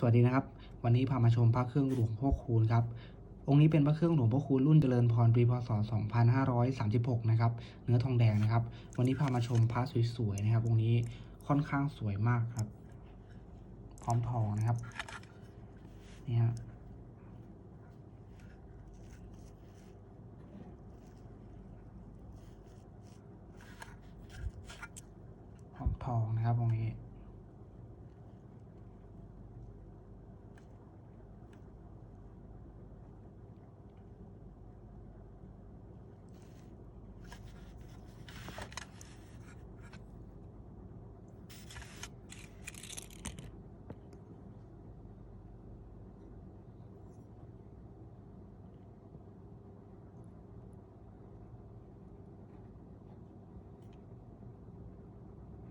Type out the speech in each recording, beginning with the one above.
สวัสดีนะครับ วันนี้พามาชมพระเครื่องหลวงพ่อคูณครับ องค์นี้เป็นพระเครื่องหลวงพ่อคูณรุ่นเจริญพรปีพศ 2536 นะครับ เนื้อทองแดงนะครับ วันนี้พามาชมพระสวยๆนะครับ องค์นี้ค่อนข้างสวยมากครับ พร้อมทองนะครับ นี่ฮะ พร้อมทองนะครับองค์นี้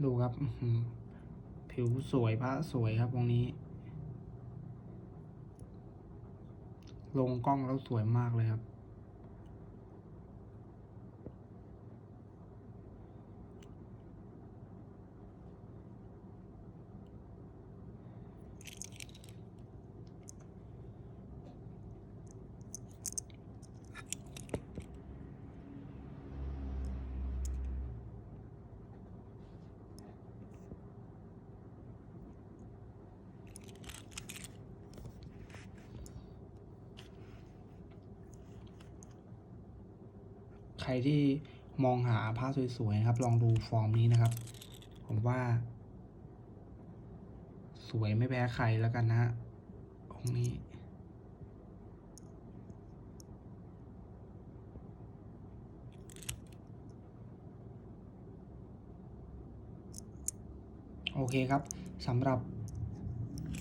ดูครับผิวสวยพระสวยครับตรงนี้ ลงกล้องแล้วสวยมากเลยครับ ใครที่มองหาผ้าสวยๆนะครับ ลองดูฟอร์มนี้นะครับ ผมว่า สวยไม่แพ้ใครแล้วกันนะฮะองนี้ โอเคครับสำหรับ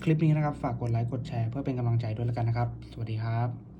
คลิปนี้นะครับ ฝากกดไลค์ กดแชร์เพื่อเป็นกำลังใจด้วยแล้วกันนะครับ สวัสดีครับ